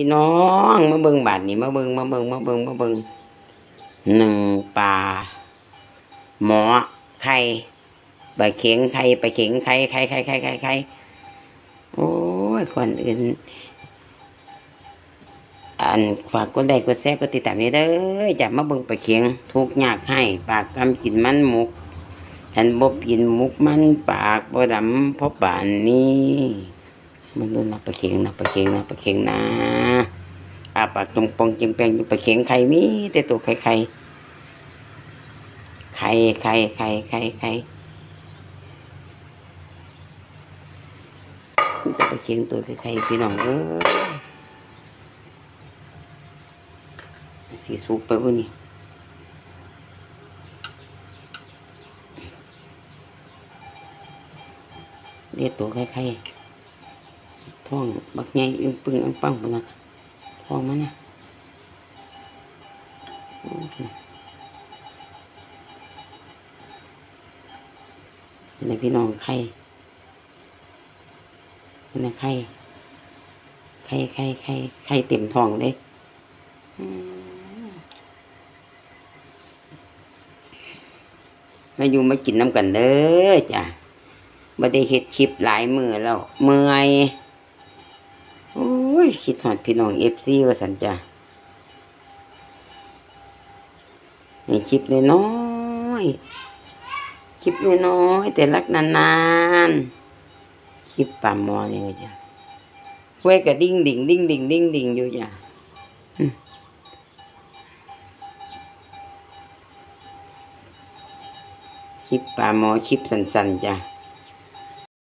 พี่น้องมาเบิ่งบาทนี่มาเบิ่งมาเบิ่งมาเบิ่งมาเบิ่งหนึ่งปลาหมอไข่ใบเข็งไข่ใบเข็งไข่ไข่ไข่ไข่ไข่ไข่โอ้ยคนอื่นอันฝากกดไลค์กดแชร์กดติดตามนี่เด้อจะมาเบิ่งปลาเข็งทุกยากให้ ปากกำกินมันหมุกฉันบ่กินมุกมันปากบ่ดำเพราะป่านนี้ มันดูนะปลาเข็งนะปลาเข็งนะปลาเข็งนะอาปากตรงปองจิงแปงอยู่ปลาเข็งไข่มีแต่ตัวไข่ไข่ไข่ไข่ไข่ไข่ไข่ปลาเข็งตัวไข่ไข่พี่น้องเอ้ยสีสุกไปบุนี่เรียกตัวใครๆ ท้องบักใหญ่อึ้งปึงอังปังปนนะท้องมันนะโอ้โหนี่พี่น้องไข่นี่ไข่ไข่ไข่ไข่ไข่เต็มท้องเลยมาอยู่มากินน้ำกันเด้อจ้ะบ่ได้เฮ็ดคลิปหลายมือแล้ว เมื่อย ยคิดหอดพี่น้องเอฟซีว่าสันจ้ะนี่คลิปน้อยคลิปน้อยแต่รักนานๆคลิปป่ามอนี่ว่าจ้ะเว้ยกระดิ่งดิ่งดิ่งดิ่งดิ่งดิ่งอยู่จ้ะคลิปปลามอคลิปสันๆจ้ะ